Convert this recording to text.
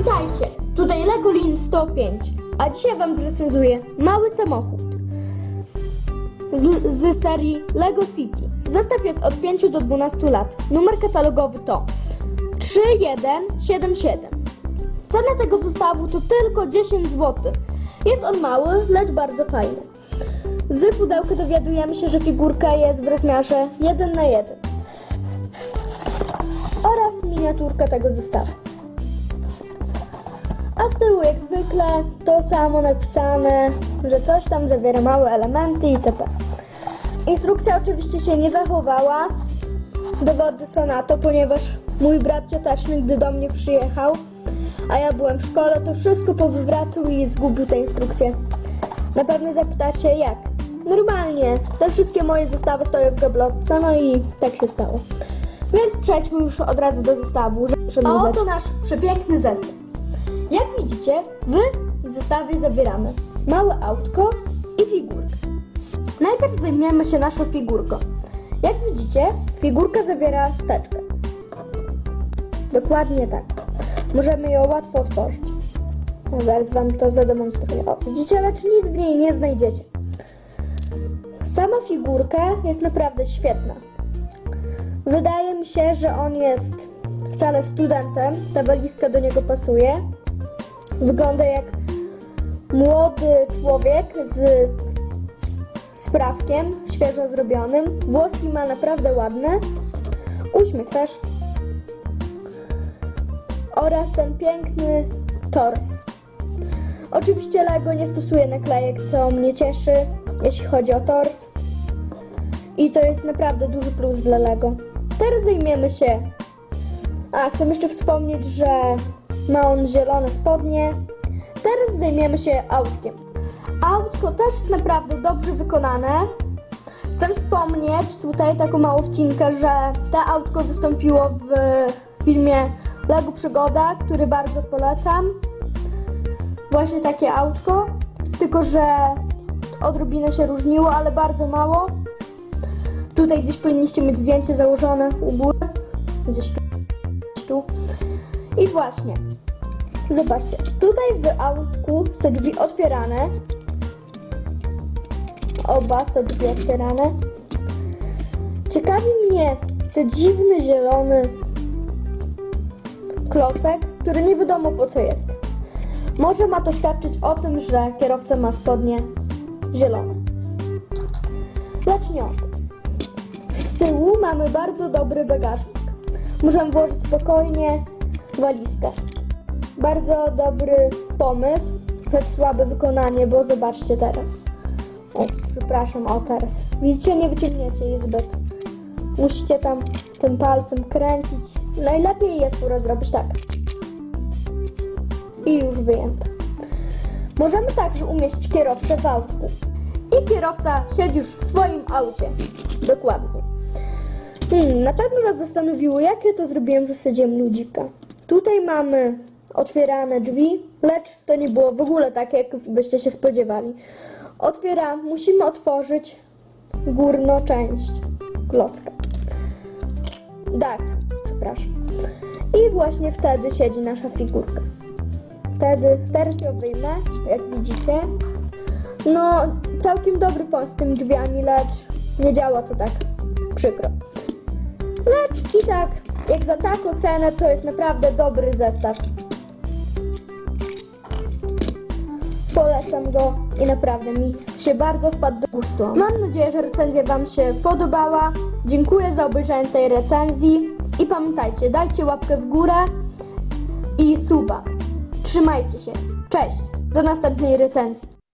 Witajcie, tutaj Legolin 105, a dzisiaj Wam zrecenzuję mały samochód z, z serii Lego City. Zestaw jest od 5 do 12 lat. Numer katalogowy to 3177. Cena tego zestawu to tylko 10 zł. Jest on mały, lecz bardzo fajny. Z pudełka dowiadujemy się, że figurka jest w rozmiarze 1 na 1 oraz miniaturka tego zestawu. A z tyłu jak zwykle to samo napisane, że coś tam zawiera małe elementy itp. Instrukcja oczywiście się nie zachowała. Dowody są na to, ponieważ mój brat cioteczny, gdy do mnie przyjechał, a ja byłem w szkole, to wszystko powywracał i zgubił tę instrukcję. Na pewno zapytacie jak? Normalnie. Te wszystkie moje zestawy stoją w gablotce, no i tak się stało. Więc przejdźmy już od razu do zestawu. żeby A oto nasz przepiękny zestaw. Jak widzicie, w zestawie zabieramy małe autko i figurkę. Najpierw zajmiemy się naszą figurką. Jak widzicie, figurka zawiera teczkę. Dokładnie tak. Możemy ją łatwo otworzyć. No, zaraz Wam to zademonstruję. O, widzicie, lecz nic w niej nie znajdziecie. Sama figurka jest naprawdę świetna. Wydaje mi się, że on jest wcale studentem. Ta walizka do niego pasuje. Wygląda jak młody człowiek z sprawkiem, świeżo zrobionym. Włoski ma naprawdę ładne. Uśmiech też. Oraz ten piękny tors. Oczywiście Lego nie stosuje naklejek, co mnie cieszy, jeśli chodzi o tors. I to jest naprawdę duży plus dla Lego. Teraz zajmiemy się. A, chcę jeszcze wspomnieć, że ma on zielone spodnie. Teraz zajmiemy się autkiem. Autko też jest naprawdę dobrze wykonane. Chcę wspomnieć tutaj taką małą wcinkę, że to autko wystąpiło w filmie Lego Przygoda, który bardzo polecam. Właśnie takie autko, tylko że odrobinę się różniło, ale bardzo mało. Tutaj gdzieś powinniście mieć zdjęcie założone u góry. Gdzieś tu. I właśnie. Zobaczcie. Tutaj w autku są drzwi otwierane. Oba są drzwi otwierane. Ciekawi mnie ten dziwny zielony klocek, który nie wiadomo po co jest. Może ma to świadczyć o tym, że kierowca ma spodnie zielone. Lecz nie o tym. Z tyłu mamy bardzo dobry bagażnik. Możemy włożyć spokojnie walizkę. Bardzo dobry pomysł, lecz słabe wykonanie, bo zobaczcie teraz. O, przepraszam, o teraz. Widzicie, nie wyciągniecie jej zbyt. Musicie tam tym palcem kręcić. Najlepiej jest to rozrobić tak. I już wyjęte. Możemy także umieścić kierowcę w autku. I kierowca siedzi już w swoim aucie. Dokładnie. Hmm, na pewno Was zastanowiło, jak ja to zrobiłem, że sadziłem ludzika. Tutaj mamy otwierane drzwi, lecz to nie było w ogóle tak, jak byście się spodziewali. Otwiera, musimy otworzyć górną część klocka. Dach, przepraszam. I właśnie wtedy siedzi nasza figurka. Wtedy, teraz ją wyjmę, jak widzicie. No, całkiem dobry pomysł z tymi drzwiami, lecz nie działa to tak przykro. Lecz i tak, jak za taką cenę, to jest naprawdę dobry zestaw. Polecam go i naprawdę mi się bardzo wpadł do gustu. Mam nadzieję, że recenzja Wam się podobała. Dziękuję za obejrzenie tej recenzji i pamiętajcie, dajcie łapkę w górę i suba. Trzymajcie się. Cześć. Do następnej recenzji.